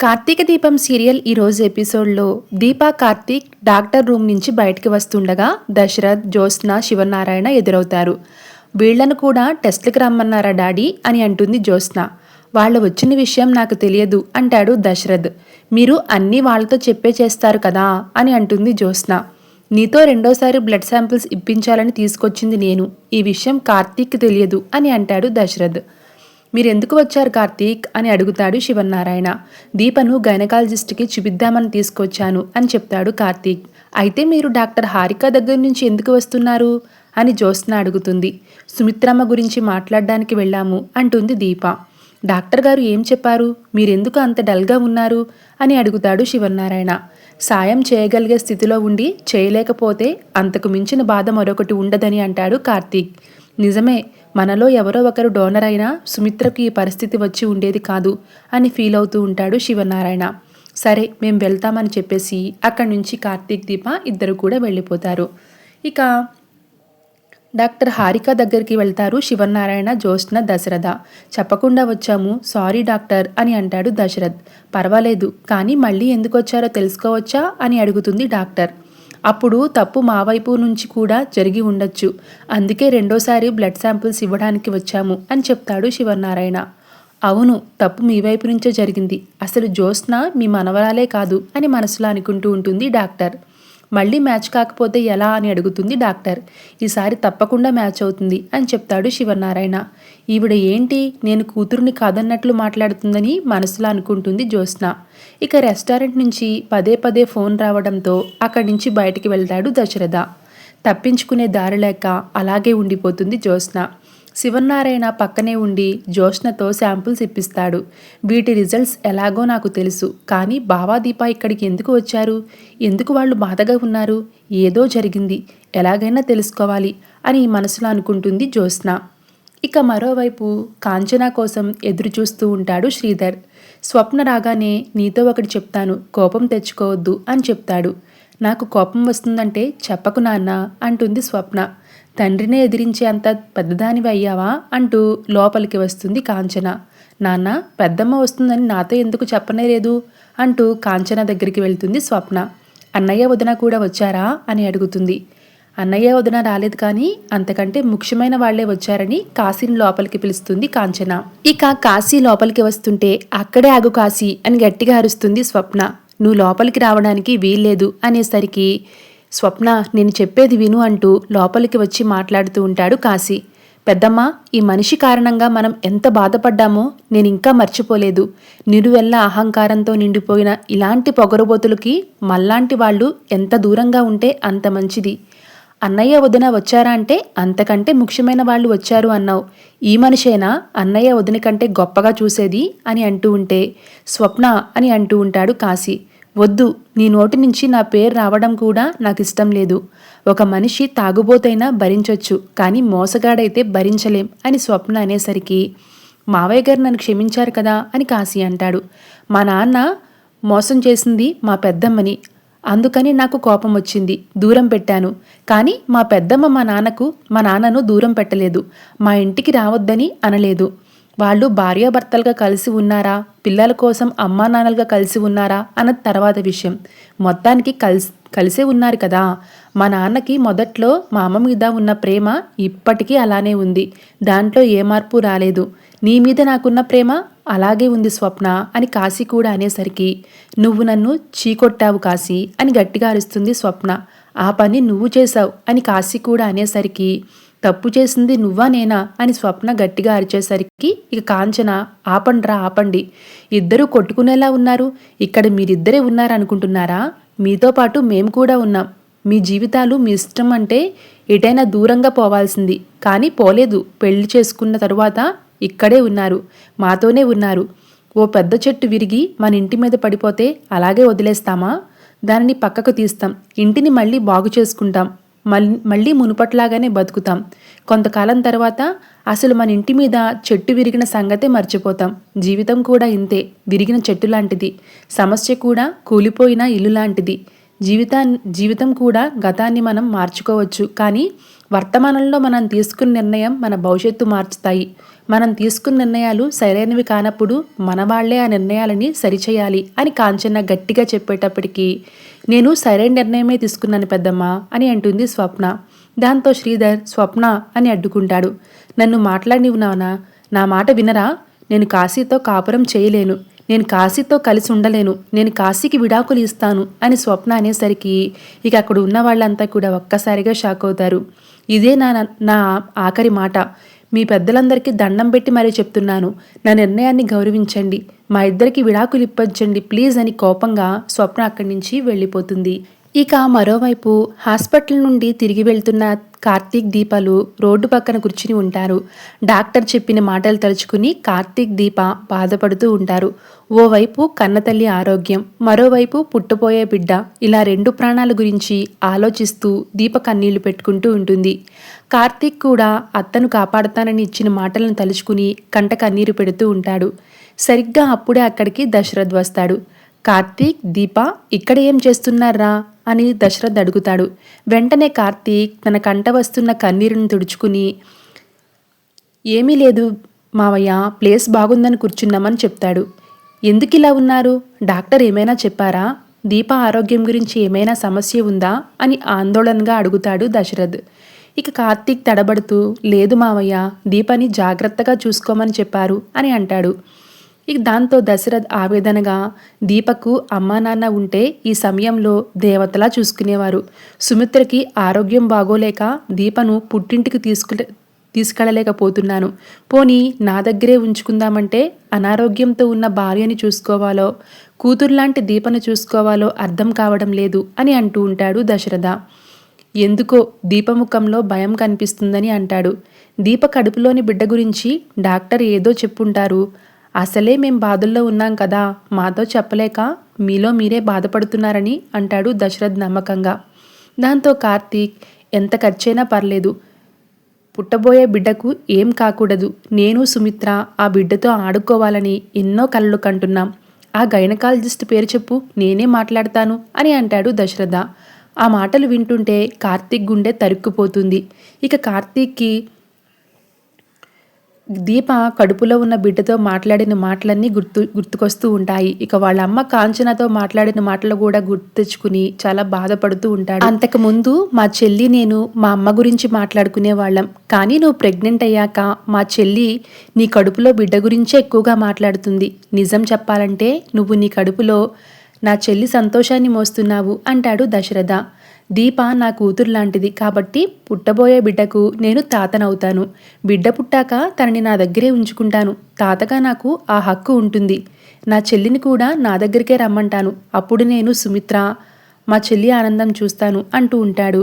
కార్తీక దీపం సీరియల్ ఈరోజు ఎపిసోడ్లో దీపా కార్తీక్ డాక్టర్ రూమ్ నుంచి బయటికి వస్తుండగా దశరథ్ జ్యోత్స్న శివనారాయణ ఎదురవుతారు. వీళ్ళను కూడా టెస్ట్లకు రమ్మన్నారా డాడీ? అని అంటుంది జ్యోత్స్న. వాళ్ళు వచ్చిన విషయం నాకు తెలియదు అంటాడు దశరథ్. మీరు అన్నీ వాళ్ళతో చెప్పే చేస్తారు కదా అని అంటుంది జ్యోత్స్న. నీతో రెండోసారి బ్లడ్ శాంపిల్స్ ఇప్పించాలని తీసుకొచ్చింది నేను. ఈ విషయం కార్తీక్ తెలియదు అని అంటాడు దశరథ్. మీరెందుకు వచ్చారు కార్తీక్? అని అడుగుతాడు శివనారాయణ దీపను గైనకాలజిస్ట్కి చూపిద్దామని తీసుకొచ్చాను అని చెప్తాడు కార్తీక్. అయితే మీరు డాక్టర్ హారిక దగ్గర నుంచి ఎందుకు వస్తున్నారు? అని జ్యోత్స్న అడుగుతుంది. సుమిత్రమ్మ గురించి మాట్లాడడానికి వెళ్ళాము అంటుంది దీప. డాక్టర్ గారు ఏం చెప్పారు? మీరెందుకు అంత డల్గా ఉన్నారు? అని అడుగుతాడు శివనారాయణ సాయం చేయగలిగే స్థితిలో ఉండి చేయలేకపోతే అంతకు మించిన బాధ మరొకటి ఉండదని అంటాడు కార్తీక్. నిజమే మనలో ఎవరో ఒకరు డోనర్ అయినా సుమిత్రకు ఈ పరిస్థితి వచ్చి ఉండేది కాదు అని ఫీల్ అవుతూ ఉంటాడు శివనారాయణ. సరే మేము వెళ్తామని చెప్పేసి అక్కడి నుంచి కార్తీక్ దీప ఇద్దరు కూడా వెళ్ళిపోతారు. ఇక డాక్టర్ హారిక దగ్గరికి వెళ్తారు శివనారాయణ జ్యోత్స్న దశరథ. చెప్పకుండా వచ్చాము సారీ డాక్టర్ అని అంటాడు దశరథ్. పర్వాలేదు కానీ మళ్ళీ ఎందుకు వచ్చారో తెలుసుకోవచ్చా అని అడుగుతుంది డాక్టర్. అప్పుడు తప్పు మా వైపు నుంచి కూడా జరిగి ఉండొచ్చు. అందుకే రెండోసారి బ్లడ్ శాంపిల్స్ ఇవ్వడానికి వచ్చాము అని చెప్తాడు శివనారాయణ. అవును తప్పు మీ వైపు నుంచే జరిగింది. అసలు జ్యోత్స్న మీ మనవరాలే కాదు అని మనసులో అనుకుంటూ ఉంటుంది డాక్టర్. మళ్ళీ మ్యాచ్ కాకపోతే ఎలా అని అడుగుతుంది డాక్టర్. ఈసారి తప్పకుండా మ్యాచ్ అవుతుంది అని చెప్తాడు శివనారాయణ. ఈవిడ ఏంటి? నేను కూతురుని కాదన్నట్లు మాట్లాడుతుందని మనసులో అనుకుంటుంది జ్యోత్స్న. ఇక రెస్టారెంట్ నుంచి పదే పదే ఫోన్ రావడంతో అక్కడి నుంచి బయటికి వెళ్తాడు దశరథ. తప్పించుకునే దారి లేక అలాగే ఉండిపోతుంది జ్యోత్స్న. శివనారాయణ పక్కనే ఉండి జ్యోష్ణతో శాంపుల్స్ ఇప్పిస్తాడు. వీటి రిజల్ట్స్ ఎలాగో నాకు తెలుసు. కానీ బావాదీప ఇక్కడికి ఎందుకు వచ్చారు? ఎందుకు వాళ్ళు బాధగా ఉన్నారు? ఏదో జరిగింది. ఎలాగైనా తెలుసుకోవాలి అని మనసులో అనుకుంటుంది జ్యోత్స్న ఇక మరోవైపు కాంచన కోసం ఎదురు చూస్తూ ఉంటాడు శ్రీధర్. స్వప్న రాగానే నీతో ఒకటి చెప్తాను. కోపం తెచ్చుకోవద్దు అని చెప్తాడు. నాకు కోపం వస్తుందంటే చెప్పకు నాన్న అంటుంది స్వప్న. తండ్రినే ఎదిరించే అంత పెద్దదానివి అయ్యావా అంటూ లోపలికి వస్తుంది కాంచన. నాన్న పెద్దమ్మ వస్తుందని నాతో ఎందుకు చెప్పనే లేదు అంటూ కాంచన దగ్గరికి వెళ్తుంది స్వప్న. అన్నయ్య వదిన కూడా వచ్చారా? అని అడుగుతుంది. అన్నయ్య వదిన రాలేదు కానీ అంతకంటే ముఖ్యమైన వాళ్ళే వచ్చారని కాశీని లోపలికి పిలుస్తుంది కాంచన. ఇక కాశీ లోపలికి వస్తుంటే అక్కడే ఆగు కాశీ అని గట్టిగా అరుస్తుంది స్వప్న. నువ్వు లోపలికి రావడానికి వీల్లేదు అనేసరికి స్వప్న నేను చెప్పేది విను అంటూ లోపలికి వచ్చి మాట్లాడుతూ ఉంటాడు కాశీ. పెద్దమ్మ ఈ మనిషి కారణంగా మనం ఎంత బాధపడ్డామో నేను ఇంకా మర్చిపోలేదు. నిరువెల్ల అహంకారంతో నిండిపోయిన ఇలాంటి పొగరుబోతులకి మల్లాంటి వాళ్ళు ఎంత దూరంగా ఉంటే అంత మంచిది. అన్నయ్య వదిన వచ్చారా అంటే అంతకంటే ముఖ్యమైన వాళ్ళు వచ్చారు అన్నావు. ఈ మనిషేనా? అన్నయ్య వదిన కంటే గొప్పగా చూసేది? అని అంటూ ఉంటే స్వప్న అని అంటూ ఉంటాడు కాశీ. వద్దు నీ నోటి నుంచి నా పేరు రావడం కూడా నాకు ఇష్టం లేదు. ఒక మనిషి తాగుబోతైనా భరించొచ్చు కానీ మోసగాడైతే భరించలేం అని స్వప్న అనేసరికి మావయ్య గారు నన్ను క్షమించారు కదా అని కాశీ అంటాడు. మా నాన్న మోసం చేసింది మా పెద్దమ్మని అందుకని నాకు కోపం వచ్చింది దూరం పెట్టాను. కానీ మా పెద్దమ్మ మా నాన్నకు మా నాన్నను దూరం పెట్టలేదు మా ఇంటికి రావద్దని అనలేదు. వాళ్ళు భార్యాభర్తలుగా కలిసి ఉన్నారా? పిల్లల కోసం అమ్మా నాన్నలుగా కలిసి ఉన్నారా? అన్నది తర్వాత విషయం. మొత్తానికి కలిసి కలిసే ఉన్నారు కదా. మా నాన్నకి మొదట్లో మా అమ్మ మీద ఉన్న ప్రేమ ఇప్పటికీ అలానే ఉంది. దాంట్లో ఏ మార్పు రాలేదు. నీ మీద నాకున్న ప్రేమ అలాగే ఉంది స్వప్న అని కాశీ కూడా అనేసరికి నువ్వు నన్ను చీకొట్టావు కాశీ అని గట్టిగా అరుస్తుంది స్వప్న. ఆ పని నువ్వు చేశావు అని కాశీ కూడా అనేసరికి తప్పు చేసింది నువ్వా నేనా? అని స్వప్న గట్టిగా అరిచేసరికి ఇక కాంచన ఆపండ్రా ఆపండి. ఇద్దరూ కొట్టుకునేలా ఉన్నారు. ఇక్కడ మీరిద్దరే ఉన్నారనుకుంటున్నారా? మీతో పాటు మేము కూడా ఉన్నాం. మీ జీవితాలు మీ ఇష్టం అంటే ఎటైనా దూరంగా పోవాల్సింది. కానీ పోలేదు. పెళ్ళి చేసుకున్న తరువాత ఇక్కడే ఉన్నారు. మాతోనే ఉన్నారు. ఓ పెద్ద చెట్టు విరిగి మన ఇంటి మీద పడిపోతే అలాగే వదిలేస్తామా? దానిని పక్కకు తీస్తాం. ఇంటిని మళ్ళీ బాగు చేసుకుంటాం. మళ్ళీ మునుపట్లాగానే బతుకుతాం. కొంతకాలం తర్వాత అసలు మన ఇంటి మీద చెట్టు విరిగిన సంగతే మర్చిపోతాం. జీవితం కూడా ఇంతే విరిగిన చెట్టు లాంటిది. సమస్య కూడా కూలిపోయిన ఇల్లు లాంటిది. జీవితా జీవితం కూడా గతాన్ని మనం మార్చుకోవచ్చు. కానీ వర్తమానంలో మనం తీసుకున్న నిర్ణయం మన భవిష్యత్తు మార్చుతాయి. మనం తీసుకున్న నిర్ణయాలు సరైనవి కానప్పుడు మన వాళ్ళే ఆ నిర్ణయాలని సరిచేయాలి అని కాంచన్న గట్టిగా చెప్పేటప్పటికీ నేను సరైన నిర్ణయమే తీసుకున్నాను పెద్దమ్మ అని అంటుంది స్వప్న. దాంతో శ్రీధర్ స్వప్న అని అడ్డుకుంటాడు. నన్ను మాట్లాడినివునావనా నా మాట వినరా? నేను కాశీతో కాపురం చేయలేను. నేను కాశీతో కలిసి ఉండలేను. నేను కాశీకి విడాకులు ఇస్తాను అని స్వప్న అనేసరికి ఇక అక్కడ ఉన్న వాళ్ళంతా కూడా ఒక్కసారిగా షాక్ అవుతారు. ఇదే నా నా ఆఖరి మాట. మీ పెద్దలందరికీ దండం పెట్టి మరీ చెప్తున్నాను. నా నిర్ణయాన్ని గౌరవించండి. మా ఇద్దరికి విడాకులు ఇప్పించండి ప్లీజ్ అని కోపంగా స్వప్న అక్కడి నుంచి వెళ్ళిపోతుంది. ఇక మరోవైపు హాస్పిటల్ నుండి తిరిగి వెళ్తున్న కార్తీక్ దీపాలు రోడ్డు పక్కన కూర్చుని ఉంటారు. డాక్టర్ చెప్పిన మాటలు తలుచుకుని కార్తీక్ దీప బాధపడుతూ ఉంటారు. ఓవైపు కన్నతల్లి ఆరోగ్యం మరోవైపు పుట్టపోయే బిడ్డ ఇలా రెండు ప్రాణాల గురించి ఆలోచిస్తూ దీప కన్నీళ్ళు పెట్టుకుంటూ ఉంటుంది. కార్తీక్ కూడా అత్తను కాపాడుతానని ఇచ్చిన మాటలను తలుచుకుని కంట కన్నీరు పెడుతూ ఉంటాడు. సరిగ్గా అప్పుడే అక్కడికి దశరథ్ వస్తాడు. కార్తీక్ దీప ఇక్కడ ఏం చేస్తున్నారా? అని దశరథ్ అడుగుతాడు. వెంటనే కార్తీక్ తన కంట వస్తున్న కన్నీరును తుడుచుకుని ఏమీ లేదు మావయ్య ప్లేస్ బాగుందని కూర్చున్నామని చెప్తాడు. ఎందుకు ఇలా ఉన్నారు? డాక్టర్ ఏమైనా చెప్పారా? దీప ఆరోగ్యం గురించి ఏమైనా సమస్య ఉందా? అని ఆందోళనగా అడుగుతాడు దశరథ్. ఇక కార్తీక్ తడబడుతూ లేదు మావయ్య దీపని జాగ్రత్తగా చూసుకోమని చెప్పారు అని అంటాడు. ఇక దాంతో దశరథ్ ఆవేదనగా దీపకు అమ్మా నాన్న ఉంటే ఈ సమయంలో దేవతలా చూసుకునేవారు. సుమిత్రకి ఆరోగ్యం బాగోలేక దీపను పుట్టింటికి తీసుకు తీసుకెళ్ళలేకపోతున్నాను పోనీ నా దగ్గరే ఉంచుకుందామంటే అనారోగ్యంతో ఉన్న భార్యని చూసుకోవాలో? కూతురులాంటి దీపను చూసుకోవాలో అర్థం కావడం లేదు అని అంటూ ఉంటాడు దశరథ. ఎందుకో దీపముఖంలో భయం కనిపిస్తుందని అంటాడు. దీప కడుపులోని బిడ్డ గురించి డాక్టర్ ఏదో చెప్పుంటారు. అసలే మేం బాధల్లో ఉన్నాం కదా మాతో చెప్పలేక మీలో మీరే బాధపడుతున్నారని అంటాడు దశరథ్ నమ్మకంగా. దాంతో కార్తీక్ ఎంత ఖర్చైనా పర్లేదు. పుట్టబోయే బిడ్డకు ఏం కాకూడదు. నేను సుమిత్ర ఆ బిడ్డతో ఆడుకోవాలని ఎన్నో కలలు కంటున్నాం. ఆ గైనకాలజిస్ట్ పేరు చెప్పు నేనే మాట్లాడతాను అని అంటాడు దశరథ. ఆ మాటలు వింటుంటే కార్తీక్ గుండె తరుక్కుపోతుంది. ఇక కార్తీక్కి దీప కడుపులో ఉన్న బిడ్డతో మాట్లాడిన మాటలన్నీ గుర్తు గుర్తుకొస్తూ ఉంటాయి. ఇక వాళ్ళ అమ్మ కాంచనతో మాట్లాడిన మాటలు కూడా గుర్తు తెచ్చుకుని చాలా బాధపడుతూ ఉంటాడు. అంతకు ముందు మా చెల్లి నేను మా అమ్మ గురించి మాట్లాడుకునే వాళ్ళం. కానీ నువ్వు ప్రెగ్నెంట్ అయ్యాక మా చెల్లి నీ కడుపులో బిడ్డ గురించే ఎక్కువగా మాట్లాడుతుంది. నిజం చెప్పాలంటే నువ్వు నీ కడుపులో నా చెల్లి సంతోషాన్ని మోస్తున్నావు అంటాడు దశరథ. దీప నా కూతురు లాంటిది కాబట్టి పుట్టబోయే బిడ్డకు నేను తాతనవుతాను. బిడ్డ పుట్టాక తనని నా దగ్గరే ఉంచుకుంటాను. తాతగా నాకు ఆ హక్కు ఉంటుంది. నా చెల్లిని కూడా నా దగ్గరికే రమ్మంటాను. అప్పుడు నేను సుమిత్ర మా చెల్లి ఆనందం చూస్తాను అంటూ ఉంటాడు.